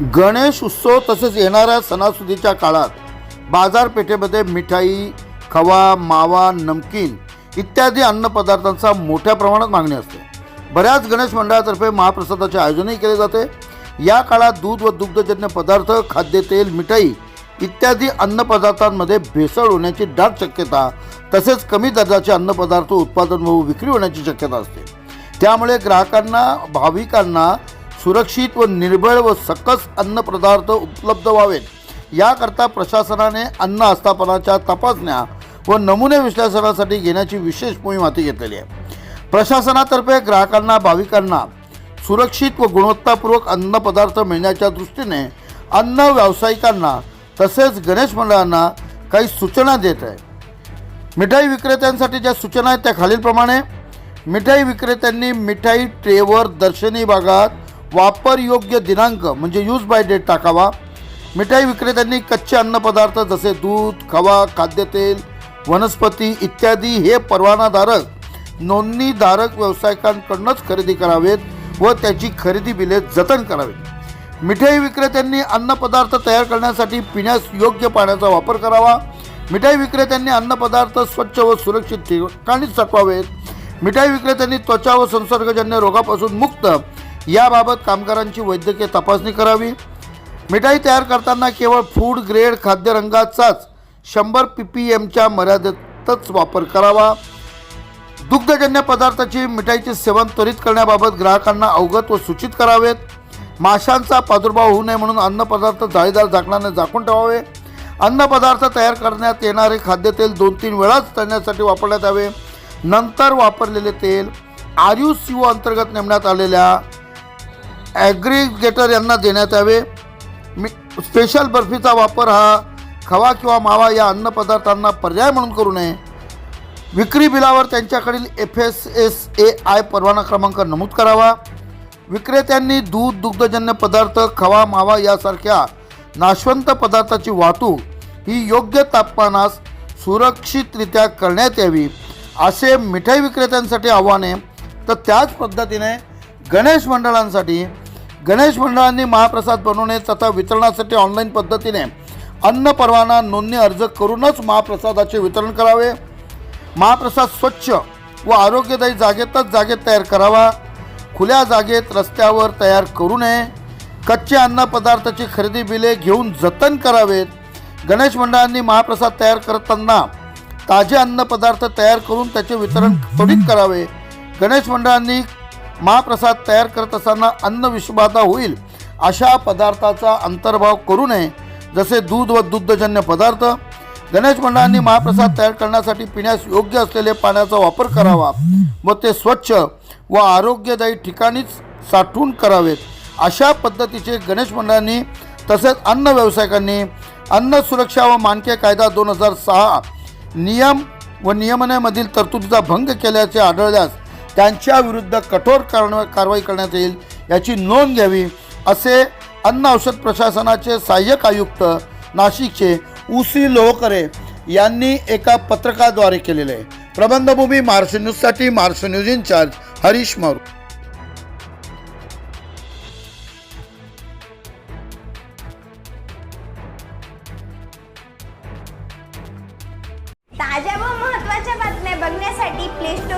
गणेश उत्सव तसेच येणाऱ्या सणासुदीच्या काळात बाजारपेठेमध्ये मिठाई खवा मावा नमकीन इत्यादी अन्नपदार्थांचा मोठ्या प्रमाणात मागणी असते. बऱ्याच गणेश मंडळातर्फे महाप्रसादाचे आयोजनही केले जाते. या काळात दूध व दुग्धजन्य पदार्थ खाद्यतेल मिठाई इत्यादी अन्नपदार्थांमध्ये भेसळ होण्याची दाट शक्यता तसेच कमी दर्जाचे अन्नपदार्थ उत्पादन व विक्री होण्याची शक्यता असते. त्यामुळे ग्राहकांना भाविकांना सुरक्षित व निर्भळ व सकस अन्नपदार्थ उपलब्ध व्हावेत. याकरता प्रशासनाने अन्न आस्थापनाच्या तपासण्या व नमुने विश्लेषणासाठी घेण्याची विशेष मोहीम हाती घेतलेली आहे. प्रशासनातर्फे ग्राहकांना भाविकांना सुरक्षित व गुणवत्तापूर्वक अन्नपदार्थ मिळण्याच्या दृष्टीने अन्न व्यावसायिकांना तसेच गणेश मंडळांना काही सूचना देत आहे. मिठाई विक्रेत्यांसाठी ज्या सूचना आहेत त्या खालीलप्रमाणे. मिठाई विक्रेत्यांनी मिठाई ट्रेवर दर्शनी भागात वापरयोग्य दिनांक म्हणजे यूज बाय डेट टाकावा. मिठाई विक्रेत्यांनी कच्चे अन्नपदार्थ जसे दूध खवा खाद्यतेल वनस्पती इत्यादी हे परवानाधारक नोंदणीधारक व्यावसायिकांकडूनच खरेदी करावेत व त्याची खरेदी बिले जतन करावेत. मिठाई विक्रेत्यांनी अन्नपदार्थ तयार करण्यासाठी पिण्यास योग्य पाण्याचा वापर करावा. मिठाई विक्रेत्यांनी अन्नपदार्थ स्वच्छ व सुरक्षित ठिकाणीच साठवावेत. मिठाई विक्रेत्यांनी त्वचा व संसर्गजन्य रोगापासून मुक्त याबाबत कामगारांची वैद्यकीय तपासणी करावी. मिठाई तयार करताना केवळ फूड ग्रेड खाद्यरंगाचाच शंभर पी पी एमच्या मर्यादेतच वापर करावा. दुग्धजन्य पदार्थाची मिठाईचे सेवन त्वरित करण्याबाबत ग्राहकांना अवगत व सूचित करावेत. माशांचा प्रादुर्भाव होऊ नये म्हणून अन्नपदार्थ जाळीदार झाकणाने झाकून ठेवावे. अन्नपदार्थ तयार करण्यात येणारे खाद्यतेल दोन तीन वेळाच तळण्यासाठी वापरण्यात यावे. नंतर वापरलेले तेल आर यू सी ओ अंतर्गत नेमण्यात आलेल्या ॲग्रिगेटर यांना देण्यात यावे. मी स्पेशल बर्फीचा वापर हा खवा किंवा मावा या अन्नपदार्थांना पर्याय म्हणून करू नये. विक्री बिलावर त्यांच्याकडील F S S A I परवाना क्रमांक नमूद करावा. विक्रेत्यांनी दूध दुग्धजन्य पदार्थ खवा मावा यासारख्या नाशवंत पदार्थाची वाहतूक ही योग्य तापमानास सुरक्षितरित्या करण्यात यावी असे मिठाई विक्रेत्यांसाठी आव्हाने तर त्याच पद्धतीने गणेश मंडळांसाठी गणेश मंडळांनी महाप्रसाद बनवणे तथा वितरणासाठी ऑनलाईन पद्धतीने अन्न परवाना नोंदणी अर्ज करूनच महाप्रसादाचे वितरण करावे. महाप्रसाद स्वच्छ व आरोग्यदायी जागेतच जागेत तयार करावा. खुल्या जागेत रस्त्यावर तयार करू नये. कच्चे अन्नपदार्थाची खरेदी बिले घेऊन जतन करावेत. गणेश मंडळांनी महाप्रसाद तयार करताना ताजे अन्नपदार्थ तयार करून त्याचे वितरण त्वरित करावे. गणेश मंडळांनी महाप्रसाद तयार करत असताना अन्न विषबाधा होईल अशा पदार्थाचा अंतर्भाव करू नये जसे दूध व दुग्धजन्य पदार्थ. गणेश मंडळांनी महाप्रसाद तयार करण्यासाठी पिण्यास योग्य असलेले पाण्याचा वापर करावा व ते स्वच्छ व आरोग्यदायी ठिकाणीच साठवून करावेत. अशा पद्धतीचे गणेश मंडळांनी तसेच अन्न व्यावसायिकांनी अन्न सुरक्षा व मानके कायदा दोन हजार सहा नियम व नियमनामधील तरतुदीचा भंग केल्याचे आढळल्यास त्यांच्या विरुद्ध कठोर कारवा कारवाई करण्यात येईल याची नोंद घ्यावी असे अन्न औषध प्रशासनाचे सहाय्यक आयुक्त नाशिकचे उसी लोहकरे यांनी एका पत्रकाद्वारे केलेले. आहे प्रबंधभूमी महाराष्ट्र न्यूजसाठी महाराष्ट्र न्यूज इन्चार्ज हरीश मारू ताज्या व महत्त्वाच्या बातम्या बघण्यासाठी प्ले स्टोर